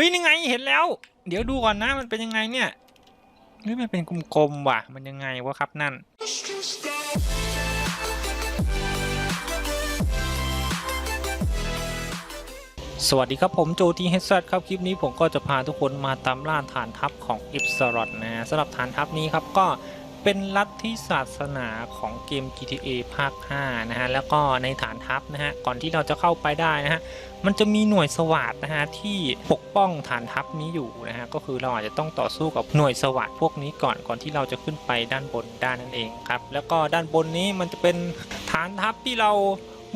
ฮ้ยนี่ไงเห็นแล้ว เดี๋ยวดูก่อนนะมันเป็นยังไงเนี่ยเฮ้ยมันเป็นกลมๆว่ะ มันยังไงวะครับนั่น สวัสดีครับผมโจทีเฮดซัตครับ คลิปนี้ผมก็จะพาทุกคนมาตามล่าฐานทัพของอิปซารอดนะสำหรับฐานทัพนี้ครับก็ เป็นลัทธิศาสนาของเกม GTA ภาค 5 นะฮะ แล้วก็ในฐานทัพนะฮะ ก่อนที่เราจะเข้าไปได้นะฮะ มันจะมีหน่วยสวัสดนะฮะ ที่ปกป้องฐานทัพนี้อยู่นะฮะ ก็คือเราอาจจะต้องต่อสู้กับหน่วยสวัสดพวกนี้ก่อน ก่อนที่เราจะขึ้นไปด้านบนด้านนั่นเองครับ แล้วก็ด้านบนนี้มันจะเป็นฐานทัพที่เรา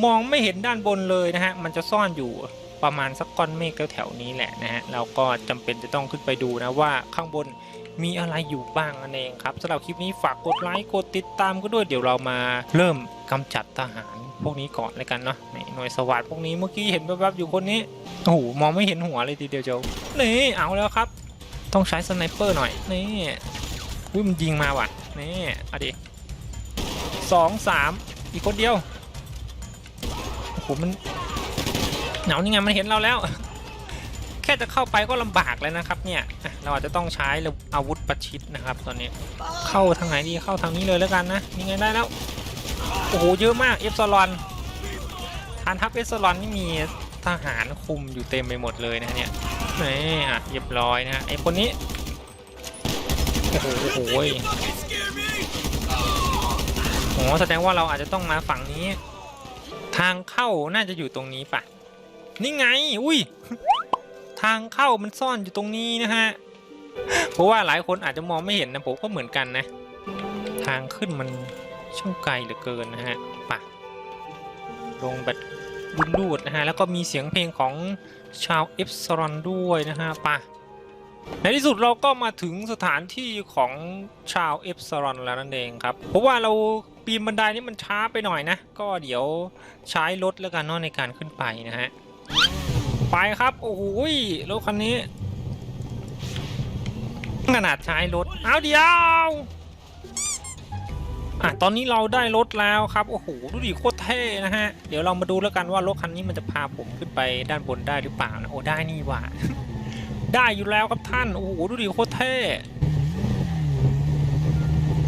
มองไม่เห็นด้านบนเลยนะฮะ มันจะซ่อนอยู่ประมาณสักก้อนเมฆแถวๆนี้แหละนะฮะ เราก็จำเป็นจะต้องขึ้นไปดูนะว่าข้างบน มีอะไรอยู่บ้างนั่นเองครับสำหรับคลิปนี้ฝากกดไลค์กดติดตามก็ด้วยเดี๋ยวเรามาเริ่มกำจัดทหารพวกนี้ก่อนเลยกันเนาะนี่หน่วยสวัสด์พวกนี้เมื่อกี้เห็นแวบๆอยู่คนนี้โอ้โหมองไม่เห็นหัวเลยทีเดียวเจ้านี่เอาแล้วครับ ต้องใช้สไนเปอร์หน่อยนี่อุ้ยมันยิงมาว่ะนี่เอาดิสองสามอีกคนเดียวโอ้โหมันเหนานี่ไงมันเห็นเราแล้ว แค่จะเข้าไปก็ลำบากแล้วนะครับเนี่ยเราอาจจะต้องใช้อาวุธประชิดนะครับ ตอนนี้เข้าทางไหนดีเข้าทางนี้เลยแล้วกันนะนี่ไงได้แล้วโอ้โหเยอะมากเอฟซอลอนฐานทัพเอฟซอลอนนี่มีทหารคุมอยู่เต็มไปหมดเลยนะเนี่ยนี่อะเรียบร้อยนะฮะไอคนนี้โอ้โหโอ้โหโอ้แสดงว่าเราอาจจะต้องมาฝั่งนี้ ทางเข้าน่าจะอยู่ตรงนี้ปะนี่ไง อุ้ย ทางเข้ามันซ่อนอยู่ตรงนี้นะฮะ เพราะว่าหลายคนอาจจะมองไม่เห็นนะผมก็เหมือนกันนะ ทางขึ้นมันช่างไกลเหลือเกินนะฮะปะลงแบบลูดๆนะฮะ แล้วก็มีเสียงเพลงของชาวเอฟซรอนด้วยนะฮะปะในที่สุดเราก็มาถึงสถานที่ของชาวเอฟซรอนแล้วนั่นเองครับ เพราะว่าเราปีนบันไดนี่มันช้าไปหน่อยนะ ก็เดี๋ยวใช้รถแล้วกันเนาะในการขึ้นไปนะฮะ ไปครับ โอ้โหรถคันนี้ขนาดใช้รถเอาเดียวอะตอนนี้เราได้รถแล้วครับ โอ้โหดูดิโคตรเท่นะฮะ เดี๋ยวเรามาดูแล้วกันว่ารถคันนี้มันจะพาผมขึ้นไปด้านบนได้หรือเปล่านะโอ้ได้นี่ว่าได้อยู่แล้วครับท่าน โอ้โหดูดิโคตรเท่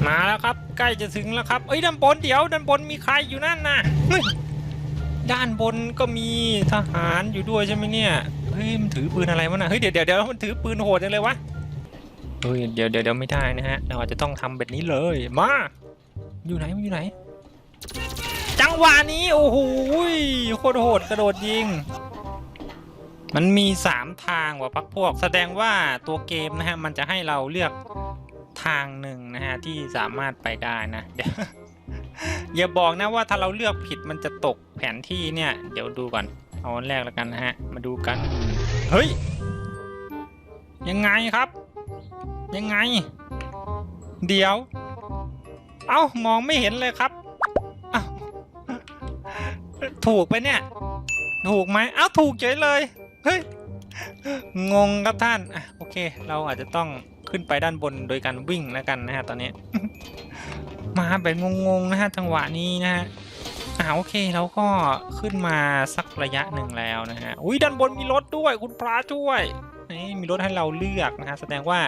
มาแล้วครับ ใกล้จะถึงแล้วครับเอ้ยด้านบนเดี๋ยวด้านบนมีใครอยู่นั่นนะ ด้านบนก็มีทหารอยู่ด้วยใช่ไหมเนี่ย เฮ้ยมันถือปืนอะไรวะน่ะเฮ้ยเดี๋ยวเดี๋ยวเดี๋ยวมันถือปืนโหดจังเลยวะ เฮ้ยเดี๋ยวเดี๋ยวเดี๋ยวไม่ได้นะฮะ เราอาจจะต้องทำแบบนี้เลย มา อยู่ไหนมันอยู่ไหน จังหวะนี้โอ้โหโคตรโหดกระโดดยิง มันมีสามทางว่ะพักพวก แสดงว่าตัวเกมนะฮะมันจะให้เราเลือกทางหนึ่งนะฮะที่สามารถไปได้นะเดี๋ยว อย่าบอกนะว่าถ้าเราเลือกผิดมันจะตกแผนที่เนี่ย เดี๋ยวดูก่อน เอาอันแรกแล้วกันนะฮะ มาดูกัน เฮ้ย ยังไงครับ ยังไง เดี๋ยว เอ้ามองไม่เห็นเลยครับอ้าถูกไปเนี่ย ถูกไหมเอ้าถูกเฉยเลย เฮ้ย งงครับท่านอะโอเค เราอาจจะต้องขึ้นไปด้านบนโดยการวิ่งแล้วกันนะฮะตอนนี้ มาแบบงงๆนะฮะจังหวะนี้นะฮะอ่าโอเคเราก็ขึ้นมาสักระยะหนึ่งแล้วนะฮะอุ้ยด้านบนมีรถด้วยคุณพระช่วยนี่มีรถให้เราเลือกนะฮะแสดงว่า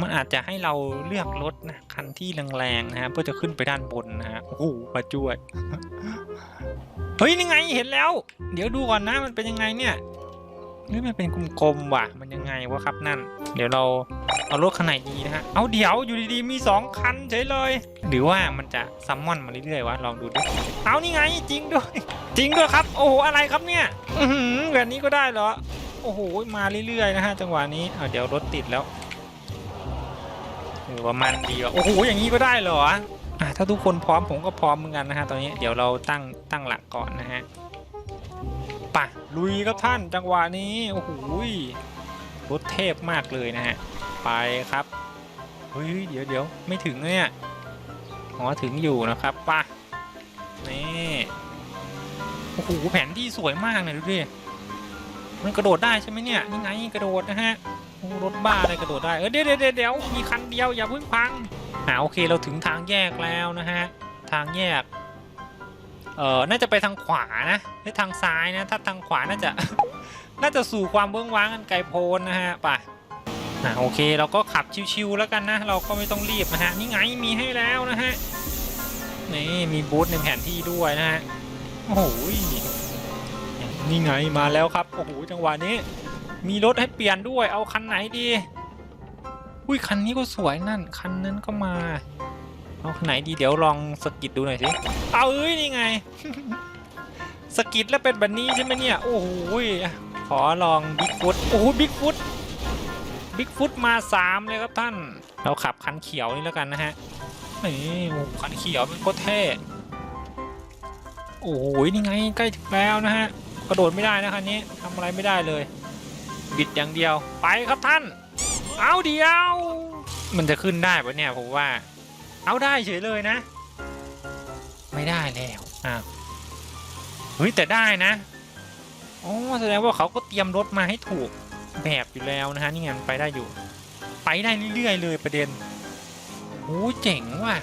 มันอาจจะให้เราเลือกรถนะคันที่แรงๆนะฮะเพื่อจะขึ้นไปด้านบนนะฮะโอ้โหมาช่วยเฮ้ยนี่ไงเห็นแล้ว เดี๋ยวดูก่อนนะมันเป็นยังไงเนี่ย เฮ้ยมันเป็นกลมๆว่ะ มันยังไงวะครับนั่น เดี๋ยวเราเอารถคันไหนดีนะฮะ เอาเดี๋ยวอยู่ดีๆมีสองคันเฉยเลย หรือว่ามันจะซัมมอนมาเรื่อยๆวะ ลองดูดิ เอานี่ไงจริงด้วย จริงด้วยครับ โอ้โหอะไรครับเนี่ย อือหือแบบนี้ก็ได้เหรอ โอ้โหมาเรื่อยๆนะฮะจังหวะนี้เอาเดี๋ยวรถติดแล้วเออว่ามันดีวะโอ้โหอย่างนี้ก็ได้เหรออะถ้าทุกคนพร้อมผมก็พร้อมเหมือนกันนะฮะตอนนี้เดี๋ยวเราตั้งตั้งหลักก่อนนะฮะ ป่ะลุยครับท่านจังหวะนี้โอ้โหรถเทพมากเลยนะฮะไปครับเฮ้ยเดี๋ยวเดี๋ยวไม่ถึงเนี่ยอ๋อถึงอยู่นะครับป่ะนี่โอ้โหแผนที่สวยมากเลยดูดิมันกระโดดได้ใช่ไหมเนี่ยนี่ไงกระโดดนะฮะโอ้รถบ้าอะไรกระโดดได้เออเดี๋ยวเดี๋ยวเดี๋ยวมีคันเดียวอย่าเพิ่งพังอ่าโอเคเราถึงทางแยกแล้วนะฮะทางแยก เออน่าจะไปทางขวานะหรือทางซ้ายนะ ถ้าทางขวาน่าจะ น่าจะสู่ความเบื้องว้างกันไกลโพ้นนะฮะ ไปอะโอเค เราก็ขับชิวๆแล้วกันนะ เราก็ไม่ต้องรีบนะฮะ นี่ไง มีให้แล้วนะฮะ นี่มีบูธในแผนที่ด้วยนะฮะ โอ้โห นี่ไง มาแล้วครับ โอ้โห จังหวะนี้ มีรถให้เปลี่ยนด้วย เอาคันไหนดี อุ้ย คันนี้ก็สวยนั่น คันนั้นก็มา เอาไหนดีเดี๋ยวลองสกิดดูหน่อยสิ เอาเอ้ยนี่ไง สกิดแล้วเป็นแบบนี้ใช่ไหมเนี่ย โอ้โหขอลองบิ๊กฟุตโอ้โหบิ๊กฟุตบิ๊กฟุตมาสามเลยครับท่าน เราขับคันเขียวนี่แล้วกันนะฮะนี่โอ้คันเขียวเป็นโคตรเท่โอ้โหนี่ไงใกล้ถึงแล้วนะฮะกระโดดไม่ได้นะคันนี้ทำอะไรไม่ได้เลย บิดอย่างเดียวไปครับท่าน เอาเดียว มันจะขึ้นได้ปะเนี่ยผมว่า เอาได้เฉยเลยนะ ไม่ได้แล้วอะเฮ้ยแต่ได้นะอ๋อแสดงว่าเขาก็เตรียมรถมาให้ถูกแบบอยู่แล้วนะฮะนี่ไงมันไปได้อยู่ ไปได้เรื่อยๆเลยประเด็นโอ้เจ๋งว่ะ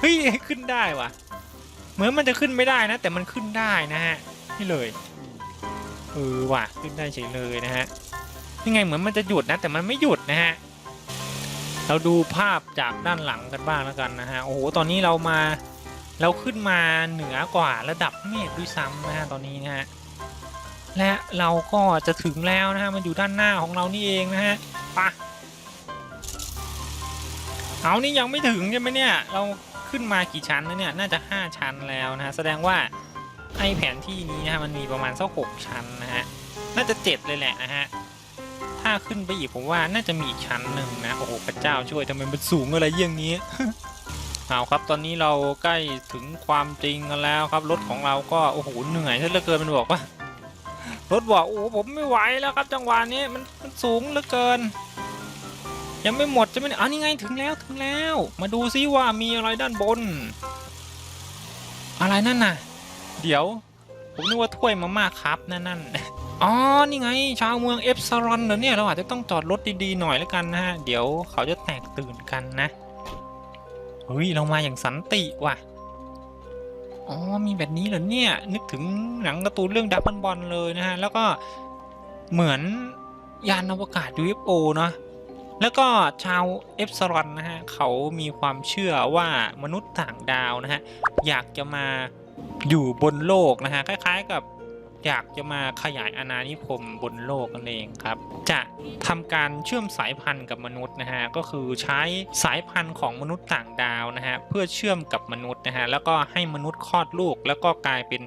เฮ้ยขึ้นได้ว่ะ เหมือนมันจะขึ้นไม่ได้นะ แต่มันขึ้นได้นะฮะนี่เลยเออว่ะขึ้นได้เฉยเลยนะฮะนี่ไงเหมือนมันจะหยุดนะ แต่มันไม่หยุดนะฮะ เราดูภาพจากด้านหลังกันบ้างแล้วกันนะฮะ โอ้โห ตอนนี้เรามาเราขึ้นมาเหนือกว่าระดับเมฆด้วยซ้ำนะฮะตอนนี้นะฮะ และเราก็จะถึงแล้วนะฮะ มันอยู่ด้านหน้าของเรานี่เองนะฮะปะเอานี่ยังไม่ถึงใช่ไหมเนี่ย เราขึ้นมากี่ชั้นแล้วเนี่ย น่าจะ 5 ชั้นแล้วนะฮะ แสดงว่าไอแผนที่นี้นะฮะ มันมีประมาณสักหกชั้นนะฮะ น่าจะเจ็ดเลยแหละนะฮะ ถ้าขึ้นไปอีกผมว่าน่าจะมีอีกชั้นหนึ่งนะ โอ้โหพระเจ้าช่วยทำไมมันสูงอะไรอย่างนี้ เอาครับตอนนี้เราใกล้ถึงความจริงกันแล้วครับรถของเราก็โอ้โหเหนื่อยซะเหลือเกินมันบอกว่ารถบอกโอ้ผมไม่ไหวแล้วครับจังหวะนี้มันมันสูงเหลือเกิน ยังไม่หมดจะไม่อ๋อนี่ไงถึงแล้วถึงแล้ว มาดูซิว่ามีอะไรด้านบน อะไรนั่นน่ะ เดี๋ยว ผมนึกว่าถ้วยมาม่าครับนั่นนั่น อ๋อ นี่ไง ชาวเมืองเอฟซารอนเหรอเนี่ย เราอาจจะต้องจอดรถดีๆหน่อยแล้วกันนะฮะ เดี๋ยวเขาจะแตกตื่นกันนะ เฮ้ย เรามาอย่างสันติว่ะ อ๋อ มีแบบนี้เหรอเนี่ย นึกถึงหนังการ์ตูนเรื่องดับเบิลบอลเลยนะฮะ แล้วก็เหมือนยานอวกาศ UFO เนาะแล้วก็ชาวเอฟซารอนนะฮะ เขามีความเชื่อว่ามนุษย์ต่างดาวนะฮะ อยากจะมาอยู่บนโลกนะฮะ คล้าย ๆกับ อยากจะมาขยายอาณานิคมบนโลกนั่นเองครับ จะทำการเชื่อมสายพันธุ์กับมนุษย์นะฮะก็คือใช้สายพันธุ์ของมนุษย์ต่างดาวนะฮะเพื่อเชื่อมกับมนุษย์นะฮะแล้วก็ให้มนุษย์คลอดลูก แล้วก็กลายเป็น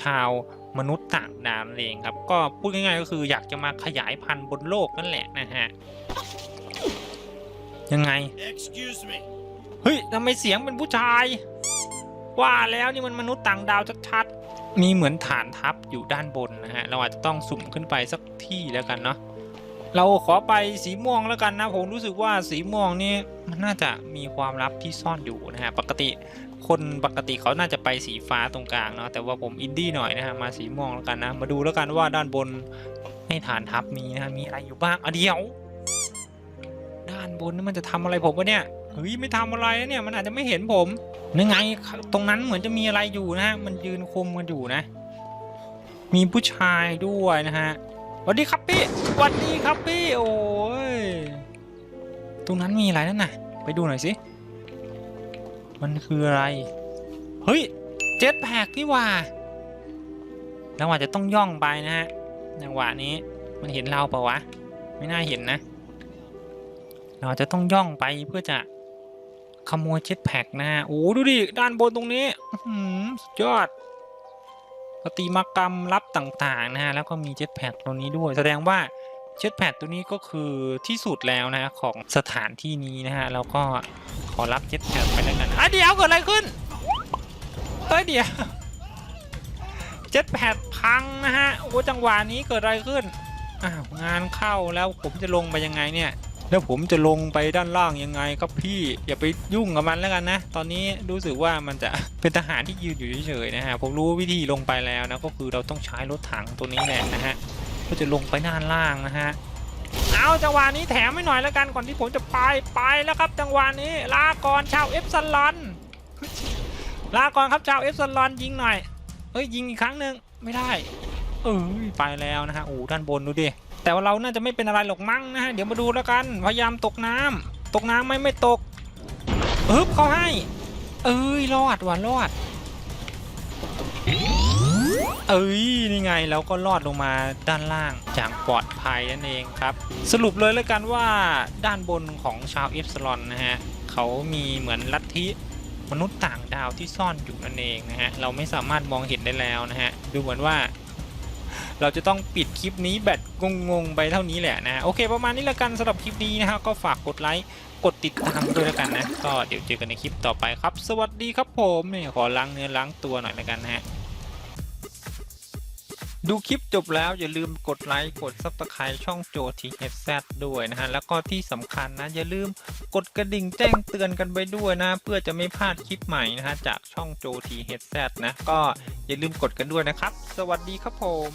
ชาวมนุษย์ต่างดาวนั่นเองครับ ก็พูดง่ายๆก็คืออยากจะมาขยายพันธุ์บนโลกนั่นแหละนะฮะยังไง Excuse me. เฮ้ยทำไมเสียงเป็นผู้ชาย ว่าแล้วนี่มันมนุษย์ต่างดาวชัดๆ มีเหมือนฐานทัพอยู่ด้านบนนะฮะ เราอาจจะต้องสุ่มขึ้นไปสักที่แล้วกันเนาะ เราขอไปสีม่วงแล้วกันนะ ผมรู้สึกว่าสีม่วงนี่มันน่าจะมีความลับที่ซ่อนอยู่นะฮะ ปกติคนปกติเขาน่าจะไปสีฟ้าตรงกลางเนาะ แต่ว่าผมอินดี้หน่อยนะฮะ มาสีม่วงแล้วกันนะ มาดูแล้วกันว่าด้านบนในฐานทัพมีนะมีอะไรอยู่บ้างอะเดี๋ยว ด้านบนนี่มันจะทำอะไรผมวะเนี่ย เฮ้ยไม่ทำอะไรนะเนี่ย มันอาจจะไม่เห็นผม นึกไงตรงนั้นเหมือนจะมีอะไรอยู่นะฮะ มันยืนคุมกันอยู่นะ มีผู้ชายด้วยนะฮะสวัสดีครับพี่สวัสดีครับพี่ โอ้ย ตรงนั้นมีอะไรนั่นน่ะ ไปดูหน่อยสิ มันคืออะไร เฮ้ย เจ็ตแพกนี่ว่าจังหวะจะต้องย่องไปนะฮะ จังหวะนี้ มันเห็นเราเปล่าวะ ไม่น่าเห็นนะ เราจะต้องย่องไปเพื่อจะ ขโมยเจ็ตแพ็กนะฮะโอ้ดูดิด้านบนตรงนี้อื้อหือสุดยอดปฏิมากรรมลับต่างๆนะฮะแล้วก็มีเจ็ตแพ็กตัวนี้ด้วย แสดงว่าเจ็ตแพ็กตัวนี้ก็คือที่สุดแล้วนะฮะของสถานที่นี้นะฮะแล้วก็ขอรับเจ็ตแพ็กไปแล้วกันนะอะเดี๋ยวเกิดอะไรขึ้นเฮ้ยเดี๋ยวเจ็ตแพ็กพังนะฮะโอ้จังหวะนี้เกิดอะไรขึ้นอ้าวงานเข้าแล้วผมจะลงไปยังไงเนี่ย แล้วผมจะลงไปด้านล่างยังไงครับพี่อย่าไปยุ่งกับมันแล้วกันนะ ตอนนี้รู้สึกว่ามันจะเป็นทหารที่ยืนอยู่เฉยๆนะฮะผมรู้วิธีลงไปแล้วนะก็คือเราต้องใช้รถถังตัวนี้แหละนะฮะเพื่อจะลงไปด้านล่างนะฮะเอาจังหวะนี้แถมไม่หน่อยแล้วกันก่อนที่ผมจะไปไปแล้วครับ จังหวะนี้ลาก่อนชาวเอฟซันลอนลาก่อนครับชาวเอฟซันลอนยิงหน่อยเอ้ยยิงอีกครั้งหนึ่งไม่ได้เอ้ยไปแล้วนะฮะโอ้ด้านบนดูดิ แต่ว่าเราน่าจะไม่เป็นอะไรหรอกมั้งนะฮะเดี๋ยวมาดูแล้วกันพยายามตกน้ำตกน้ำไหม่ไม่ตกฮึบเขาให้ เอ้ยรอดว่ะรอด เอ้ยนี่ไงแล้วก็รอดลงมาด้านล่างอย่างปลอดภัยนั่นเองครับ สรุปเลยแล้วกันว่าด้านบนของชาวเอฟซลอนนะฮะเขามีเหมือนลัทธิมนุษย์ต่างดาวที่ซ่อนอยู่นั่นเองนะฮะเราไม่สามารถมองเห็นได้แล้วนะฮะดูเหมือนว่า เราจะต้องปิดคลิปนี้แบบงงๆไปเท่านี้แหละนะโอเค ประมาณนี้ล้วกันสำหรับคลิปนี้นะฮะก็ฝากกดไลค์กดติดตามด้วยแล้วกันนะ ก็เดี๋ยวเจอกันในคลิปต่อไปครับ สวัสดีครับผมเนี่ยขอล้างเนื้อล้างตัวหน่อยแล้วกันนะฮะดูคลิปจบแล้วอย่าลืมกดไลค์กด Subscribe ช่องโจทีเอซด้วยนะฮะ แล้วก็ที่สำคัญนะ อย่าลืมกดกระดิ่งแจ้งเตือนกันไปด้วยนะ เพื่อจะไม่พลาดคลิปใหม่นะฮะ จากช่องโจทีเอซนะ ก็อย่าลืมกดกันด้วยนะครับ สวัสดีครับผม